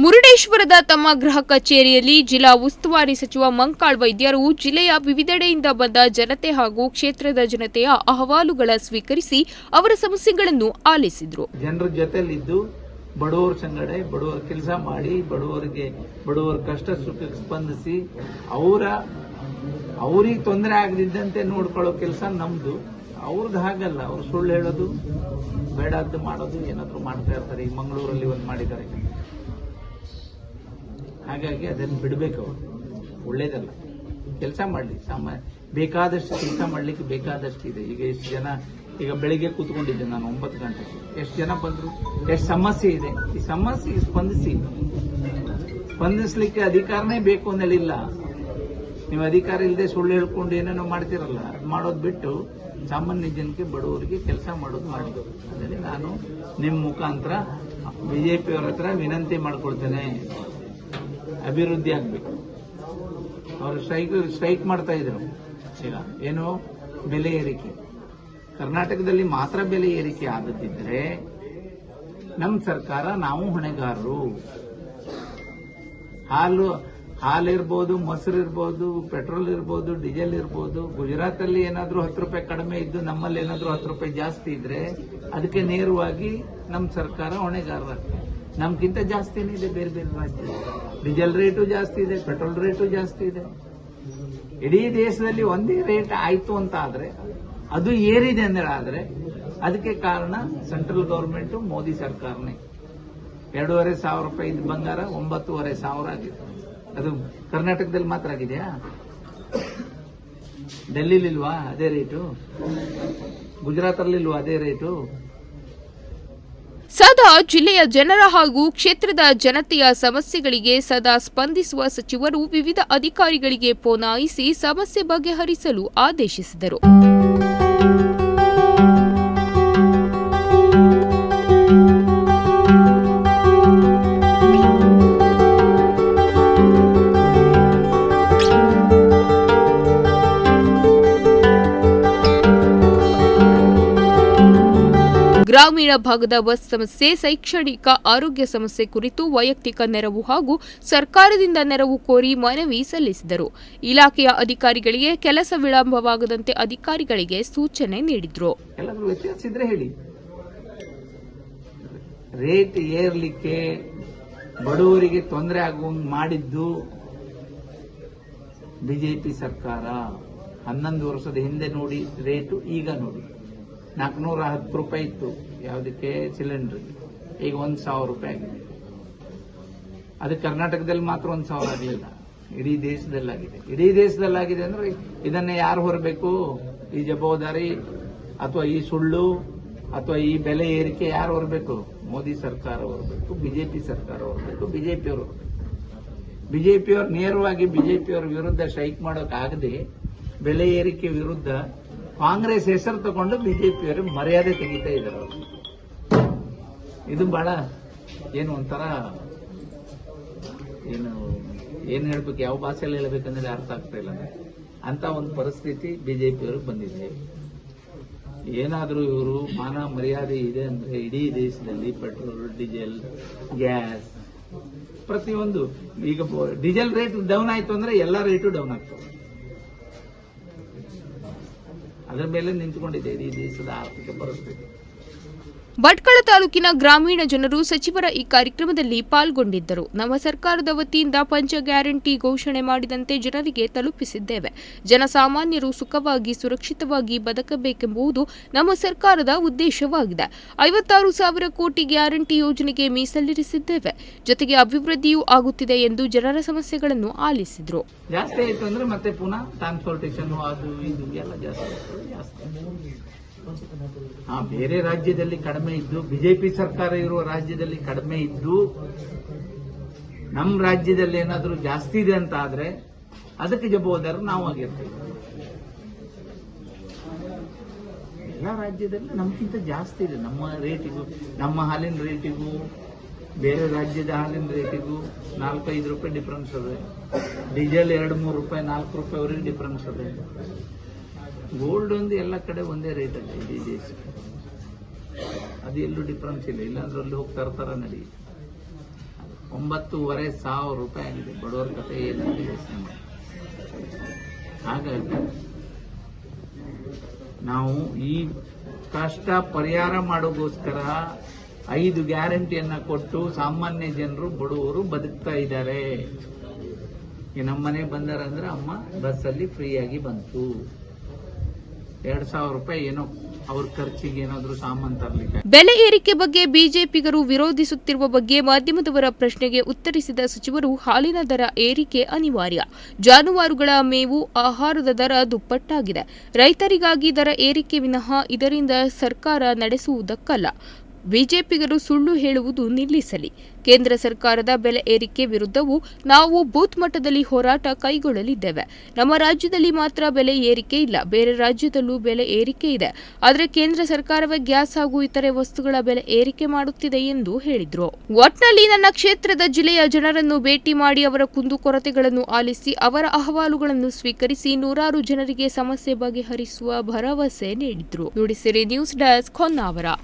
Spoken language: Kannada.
ಮುರುಡೇಶ್ವರದ ತಮ್ಮ ಗೃಹ ಕಚೇರಿಯಲ್ಲಿ ಜಿಲ್ಲಾ ಉಸ್ತುವಾರಿ ಸಚಿವ ಮಂಕಾಳ್ ವೈದ್ಯರು ಜಿಲ್ಲೆಯ ವಿವಿಧೆಡೆಯಿಂದ ಬಂದ ಜನತೆ ಹಾಗೂ ಕ್ಷೇತ್ರದ ಜನತೆಯ ಅಹವಾಲುಗಳ ಸ್ವೀಕರಿಸಿ ಅವರ ಸಮಸ್ಯೆಗಳನ್ನು ಆಲಿಸಿದರು. ಜನರ ಜೊತೆಲಿದ್ದು ಬಡವರ ಸಂಗಡೆ, ಬಡವರ ಕೆಲಸ ಮಾಡಿ, ಬಡವರಿಗೆ, ಬಡವರ ಕಷ್ಟ ಸುಖಕ್ಕೆ ಸ್ಪಂದಿಸಿ ಅವರ, ಅವರಿಗೆ ತೊಂದರೆ ಆಗದಿದ್ದಂತೆ ನೋಡ್ಕೊಳ್ಳೋ ಕೆಲಸ ನಮ್ದು. ಅವ್ರದ್ದು ಹಾಗಲ್ಲ, ಅವ್ರು ಸುಳ್ಳು ಹೇಳೋದು ಬೇಡದ್ದು ಮಾಡೋದು ಏನಾದ್ರು ಮಾಡ್ತಾ ಇರ್ತಾರೆ. ಈ ಮಂಗಳೂರಲ್ಲಿ ಒಂದು ಮಾಡಿದ್ದಾರೆ. ಹಾಗಾಗಿ ಅದನ್ನು ಬಿಡಬೇಕು ಅವರು. ಒಳ್ಳೇದಲ್ಲ. ಕೆಲಸ ಮಾಡಲಿ. ಸಾಮಾನ್ಯ ಬೇಕಾದಷ್ಟು ಕೆಲಸ ಮಾಡಲಿಕ್ಕೆ ಬೇಕಾದಷ್ಟು ಇದೆ. ಈಗ ಎಷ್ಟು ಜನ, ಈಗ ಬೆಳಿಗ್ಗೆ ಕೂತ್ಕೊಂಡಿದ್ದೆ ನಾನು ಒಂಬತ್ತು ಗಂಟೆಗೆ. ಎಷ್ಟು ಜನ ಬಂದರು? ಎಷ್ಟು ಸಮಸ್ಯೆ ಇದೆ? ಈ ಸಮಸ್ಯೆಗೆ ಸ್ಪಂದಿಸಿ. ಸ್ಪಂದಿಸಲಿಕ್ಕೆ ಅಧಿಕಾರನೇ ಬೇಕು ಅನ್ನಲಿಲ್ಲ. ನೀವು ಅಧಿಕಾರ ಇಲ್ಲದೆ ಸುಳ್ಳು ಹೇಳ್ಕೊಂಡು ಏನೇನೋ ಮಾಡ್ತಿರಲ್ಲ, ಅದು ಮಾಡೋದು ಬಿಟ್ಟು ಸಾಮಾನ್ಯ ಜನಕ್ಕೆ ಬಡವರಿಗೆ ಕೆಲಸ ಮಾಡೋದು ಮಾಡಿ. ಅದರಲ್ಲಿ ನಾನು ನಿಮ್ಮ ಮುಖಾಂತರ ಬಿಜೆಪಿಯವರ ಹತ್ರ ವಿನಂತಿ ಮಾಡ್ಕೊಳ್ತೇನೆ. ಅಭಿವೃದ್ಧಿ ಆಗಬೇಕು. ಅವರು ಸ್ಟ್ರೈಕ್ ಸ್ಟ್ರೈಕ್ ಮಾಡ್ತಾ ಇದ್ರು. ಈಗ ಏನು? ಬೆಲೆ ಏರಿಕೆ. ಕರ್ನಾಟಕದಲ್ಲಿ ಮಾತ್ರ ಬೆಲೆ ಏರಿಕೆ ಆಗದಿದ್ರೆ ನಮ್ಮ ಸರ್ಕಾರ ನಾವು ಹೊಣೆಗಾರರು. ಹಾಲು, ಹಾಲಿರ್ಬೋದು ಮೊಸರು ಇರ್ಬೋದು ಪೆಟ್ರೋಲ್ ಇರ್ಬೋದು, ಡೀಸೆಲ್ ಇರ್ಬೋದು ಗುಜರಾತ್ ಅಲ್ಲಿ ಏನಾದ್ರೂ ಹತ್ತು ರೂಪಾಯಿ ಕಡಿಮೆ ಇದ್ದು ನಮ್ಮಲ್ಲಿ ಏನಾದರೂ ಹತ್ತು ರೂಪಾಯಿ ಜಾಸ್ತಿ ಇದ್ರೆ ಅದಕ್ಕೆ ನೇರವಾಗಿ ನಮ್ಮ ಸರ್ಕಾರ ಹೊಣೆಗಾರರಾಗ್ತದೆ ನಮ್ಗಿಂತ ಜಾಸ್ತಿನೇ ಇದೆ, ಬೇರೆ ಬೇರೆ ರಾಜ್ಯ. ಡೀಸೆಲ್ ರೇಟು ಜಾಸ್ತಿ ಇದೆ, ಪೆಟ್ರೋಲ್ ರೇಟು ಜಾಸ್ತಿ ಇದೆ. ಇಡೀ ದೇಶದಲ್ಲಿ ಒಂದೇ ರೇಟ್ ಆಯ್ತು ಅಂತ ಆದ್ರೆ ಅದು ಏರಿದೆ ಅಂದ್ರೆ ಅದಕ್ಕೆ ಕಾರಣ ಸೆಂಟ್ರಲ್ ಗವರ್ಮೆಂಟ್ ಮೋದಿ ಸರ್ಕಾರನೇ. ಎರಡೂವರೆ ಸಾವಿರ ರೂಪಾಯಿ ಇದ್ದ ಬಂಗಾರ, ಒಂಬತ್ತೂವರೆ ಸಾವಿರ ಆಗಿದೆ. ಅದು ಕರ್ನಾಟಕದಲ್ಲಿ ಮಾತ್ರ ಆಗಿದೆಯಾ? ಡೆಲ್ಲಿಲಿಲ್ವಾ, ಅದೇ ರೇಟು? ಗುಜರಾತಲ್ಲಿಲ್ವಾ, ಅದೇ ರೇಟು? ಸದಾ ಜಿಲ್ಲೆಯ ಜನರ ಹಾಗೂ ಕ್ಷೇತ್ರದ ಜನತೆಯ ಸಮಸ್ಯೆಗಳಿಗೆ ಸದಾ ಸ್ಪಂದಿಸುವ ಸಚಿವರು ವಿವಿಧ ಅಧಿಕಾರಿಗಳಿಗೆ ಪೋನಾಯಿಸಿ ಸಮಸ್ಯೆ ಬಗೆಹರಿಸಲು ಆದೇಶಿಸಿದರು. ಗ್ರಾಮೀಣ ಭಾಗದ ಬಸ್ ಸಮಸ್ಯೆ, ಶೈಕ್ಷಣಿಕ ಆರೋಗ್ಯ ಸಮಸ್ಯೆ ಕುರಿತು ವೈಯಕ್ತಿಕ ನೆರವು ಹಾಗೂ ಸರ್ಕಾರದಿಂದ ನೆರವು ಕೋರಿ ಮನವಿ ಸಲ್ಲಿಸಿದರು. ಇಲಾಖೆಯ ಅಧಿಕಾರಿಗಳಿಗೆ ಕೆಲಸ ವಿಳಂಬವಾಗದಂತೆ ಅಧಿಕಾರಿಗಳಿಗೆ ಸೂಚನೆ ನೀಡಿದರು. ರೇಟ್ ಏರ್ಲಿಕ್ಕೆ ಬಡವರಿಗೆ ತೊಂದರೆ ಆಗುವ ಮಾಡಿದ್ದು ಬಿಜೆಪಿ ಸರ್ಕಾರ. ಹನ್ನೊಂದು ವರ್ಷದ ಹಿಂದೆ ನೋಡಿ, ರೇಟು ಈಗ ನೋಡಿ. ನಾಲ್ಕುನೂರ ಹತ್ತು ರೂಪಾಯಿ ಇತ್ತು. ಯಾವುದಕ್ಕೆ? ಸಿಲಿಂಡರ್. ಈಗ ಒಂದು ಸಾವಿರ ರೂಪಾಯಿ ಆಗಿದೆ. ಅದು ಕರ್ನಾಟಕದಲ್ಲಿ ಮಾತ್ರ ಒಂದು ಸಾವಿರ ಆಗಲಿಲ್ಲ. ಇಡೀ ದೇಶದಲ್ಲಾಗಿದೆ. ಇಡೀ ದೇಶದಲ್ಲಾಗಿದೆ ಅಂದ್ರೆ ಇದನ್ನ ಯಾರು ಹೊರಬೇಕು? ಈ ಜವಾಬ್ದಾರಿ ಅಥವಾ ಈ ಸುಳ್ಳು ಅಥವಾ ಈ ಬೆಲೆ ಏರಿಕೆ ಯಾರು ಹೊರಬೇಕು? ಮೋದಿ ಸರ್ಕಾರ ಹೊರಬೇಕು, ಬಿಜೆಪಿ ಸರ್ಕಾರ ಹೊರಬೇಕು, ಬಿಜೆಪಿಯವರು ಬಿಜೆಪಿಯವರು ನೇರವಾಗಿ ಬಿಜೆಪಿಯವರ ವಿರುದ್ಧ ಸ್ಟ್ರೈಕ್ ಮಾಡೋಕ್ಕಾಗದೆ ಬೆಲೆ ಏರಿಕೆ ವಿರುದ್ಧ ಕಾಂಗ್ರೆಸ್ ಹೆಸರು ತಗೊಂಡು ಬಿಜೆಪಿಯವರು ಮರ್ಯಾದೆ ತೆಗಿತಾ ಇದ್ದಾರೆ. ಇದು ಬಹಳ ಏನು ಒಂಥರ ಏನು ಏನು ಹೇಳ್ಬೇಕು, ಯಾವ ಭಾಷೆಯಲ್ಲಿ ಹೇಳ್ಬೇಕಂದ್ರೆ ಅರ್ಥ ಆಗ್ತಾ ಇಲ್ಲ. ಅಂತ ಒಂದು ಪರಿಸ್ಥಿತಿ ಬಿಜೆಪಿಯವರು ಬಂದಿದೆ ಏನಾದರೂ ಇವರು ಮಾನ ಮರ್ಯಾದೆ ಇದೆ ಅಂದ್ರೆ ಇಡೀ ದೇಶದಲ್ಲಿ ಪೆಟ್ರೋಲ್, ಡೀಸೆಲ್, ಗ್ಯಾಸ್, ಪ್ರತಿಯೊಂದು ಈಗ ಡೀಸೆಲ್ ರೇಟ್ ಡೌನ್ ಆಯ್ತು ಅಂದ್ರೆ ಎಲ್ಲ ರೇಟು ಡೌನ್ ಆಗ್ತದೆ ಅದರ ಮೇಲೆ ನಿಂತುಕೊಂಡಿದೆ ಇಡೀ ದೇಶದ ಆರ್ಥಿಕ ಪರಿಸ್ಥಿತಿ. ಭಟ್ಕಳ ತಾಲೂಕಿನ ಗ್ರಾಮೀಣ ಜನರು ಸಚಿವರ ಈ ಕಾರ್ಯಕ್ರಮದಲ್ಲಿ ಪಾಲ್ಗೊಂಡಿದ್ದರು. ನಮ್ಮ ಸರ್ಕಾರದ ವತಿಯಿಂದ ಪಂಚ ಗ್ಯಾರಂಟಿ ಘೋಷಣೆ ಮಾಡಿದಂತೆ ಜನರಿಗೆ ತಲುಪಿಸಿದ್ದೇವೆ. ಜನಸಾಮಾನ್ಯರು ಸುಖವಾಗಿ ಸುರಕ್ಷಿತವಾಗಿ ಬದುಕಬೇಕೆಂಬುದು ನಮ್ಮ ಸರ್ಕಾರದ ಉದ್ದೇಶವಾಗಿದೆ. ಐವತ್ತಾರು ಸಾವಿರ ಕೋಟಿ ಗ್ಯಾರಂಟಿ ಯೋಜನೆಗೆ ಮೀಸಲಿರಿಸಿದ್ದೇವೆ. ಜೊತೆಗೆ ಅಭಿವೃದ್ಧಿಯೂ ಆಗುತ್ತಿದೆ ಎಂದು ಜನರ ಸಮಸ್ಯೆಗಳನ್ನು ಆಲಿಸಿದರು. ಜಾಸ್ತಿ ಆಯಿತು ಅಂದ್ರೆ ಮತ್ತೆ ಪುನಃ ಅದು ಇದು ಎಲ್ಲ ಜಾಸ್ತಿ ಜಾಸ್ತಿ. ಹಾ ಬೇರೆ ರಾಜ್ಯದಲ್ಲಿ ಕಡಿಮೆ ಇದ್ದು, ಬಿಜೆಪಿ ಸರ್ಕಾರ ಇರುವ ರಾಜ್ಯದಲ್ಲಿ ಕಡಿಮೆ ಇದ್ದು ನಮ್ಮ ರಾಜ್ಯದಲ್ಲಿ ಏನಾದರೂ ಜಾಸ್ತಿ ಇದೆ ಅಂತ ಆದ್ರೆ, ಅದಕ್ಕೆ ಜವಾಬ್ದಾರರು ನಾವು ಆಗಿರ್ತೇವೆ. ಎಲ್ಲ ರಾಜ್ಯದಲ್ಲಿ ನಮ್ಗಿಂತ ಜಾಸ್ತಿ ಇದೆ. ನಮ್ಮ ರೇಟಿಗೂ, ನಮ್ಮ ಹಾಲಿನ ರೇಟಿಗೂ, ಬೇರೆ ರಾಜ್ಯದ ಹಾಲಿನ ರೇಟಿಗೂ ನಾಲ್ಕೈದು ರೂಪಾಯಿ ಡಿಫ್ರೆನ್ಸ್ ಇದೆ. ಡೀಸೆಲ್ ಎರಡು ಮೂರು ರೂಪಾಯಿ, ನಾಲ್ಕು ರೂಪಾಯಿವರೆಗೆ ಡಿಫ್ರೆನ್ಸ್ ಅದೆ ಗೋಲ್ಡ್ ಒಂದು ಎಲ್ಲ ಕಡೆ ಒಂದೇ ರೇಟ್ ಇದೆ ಇಡೀ ದೇಶ. ಅದು ಎಲ್ಲೂ ಡಿಫ್ರೆನ್ಸ್ ಇಲ್ಲ. ಇಲ್ಲಾಂದ್ರೆ ಅಲ್ಲಿ ಹೋಗಿ ತರ್ತಾರ ನಡಿ. ಒಂಬತ್ತೂವರೆ ಸಾವಿರ ರೂಪಾಯಿ ಆಗಿದೆ. ಬಡವರ ಕತೆ ಏನಂತ ಯೋಚನೆ ಹಾಗಾಗಿ ನಾವು ಈ ಕಷ್ಟ ಪರಿಹಾರ ಮಾಡೋಗೋಸ್ಕರ ಐದು ಗ್ಯಾರಂಟಿಯನ್ನ ಕೊಟ್ಟು ಸಾಮಾನ್ಯ ಜನರು, ಬಡವರು ಬದುಕ್ತಾ ಇದ್ದಾರೆ. ನಮ್ಮನೆ ಬಂದಾರಂದ್ರೆ ಅಮ್ಮ ಬಸ್ಸಲ್ಲಿ ಫ್ರೀಯಾಗಿ ಬಂತು. ಎರಡ್ ಸಾವಿರ ರೂಪಾಯಿ ಏನೋ ಅವ್ರ ಖರ್ಚಿಗೆ ಏನಾದ್ರು ಸಾಮಾನು ತರಲಿಕ್ಕೆ. ಬೆಲೆ ಏರಿಕೆ ಬಗ್ಗೆ ಬಿಜೆಪಿಗರು ವಿರೋಧಿಸುತ್ತಿರುವ ಬಗ್ಗೆ ಮಾಧ್ಯಮದವರ ಪ್ರಶ್ನೆಗೆ ಉತ್ತರಿಸಿದ ಸಚಿವರು, ಹಾಲಿನ ದರ ಏರಿಕೆ ಅನಿವಾರ್ಯ. ಜಾನುವಾರುಗಳ ಮೇವು, ಆಹಾರದ ದರ ದುಪ್ಪಟ್ಟಾಗಿದೆ. ರೈತರಿಗಾಗಿ ದರ ಏರಿಕೆ ವಿನಃ ಇದರಿಂದ ಸರ್ಕಾರ ನಡೆಸುವುದಕ್ಕಲ್ಲ. ಬಿಜೆಪಿಗರು ಸುಳ್ಳು ಹೇಳುವುದು ನಿಲ್ಲಿಸಲಿ. ಕೇಂದ್ರ ಸರ್ಕಾರದ ಬೆಲೆ ಏರಿಕೆ ವಿರುದ್ಧವೂ ನಾವು ಬೂತ್ ಮಟ್ಟದಲ್ಲಿ ಹೋರಾಟ ಕೈಗೊಳ್ಳಲಿದ್ದೇವೆ. ನಮ್ಮ ರಾಜ್ಯದಲ್ಲಿ ಮಾತ್ರ ಬೆಲೆ ಏರಿಕೆ ಇಲ್ಲ. ಬೇರೆ ರಾಜ್ಯದಲ್ಲೂ ಬೆಲೆ ಏರಿಕೆ ಇದೆ. ಆದರೆ ಕೇಂದ್ರ ಸರ್ಕಾರವೇ ಗ್ಯಾಸ್ ಹಾಗೂ ಇತರೆ ವಸ್ತುಗಳ ಬೆಲೆ ಏರಿಕೆ ಮಾಡುತ್ತಿದೆ ಎಂದು ಹೇಳಿದರು. ಒಟ್ನಲ್ಲಿ ನನ್ನ ಕ್ಷೇತ್ರದ ಜಿಲ್ಲೆಯ ಜನರನ್ನು ಭೇಟಿ ಮಾಡಿ ಅವರ ಕುಂದುಕೊರತೆಗಳನ್ನು ಆಲಿಸಿ ಅವರ ಅಹವಾಲುಗಳನ್ನು ಸ್ವೀಕರಿಸಿ ನೂರಾರು ಜನರಿಗೆ ಸಮಸ್ಯೆ ಬಗೆಹರಿಸುವ ಭರವಸೆ ನೀಡಿದರು. Nudisiri news desk Honnavara.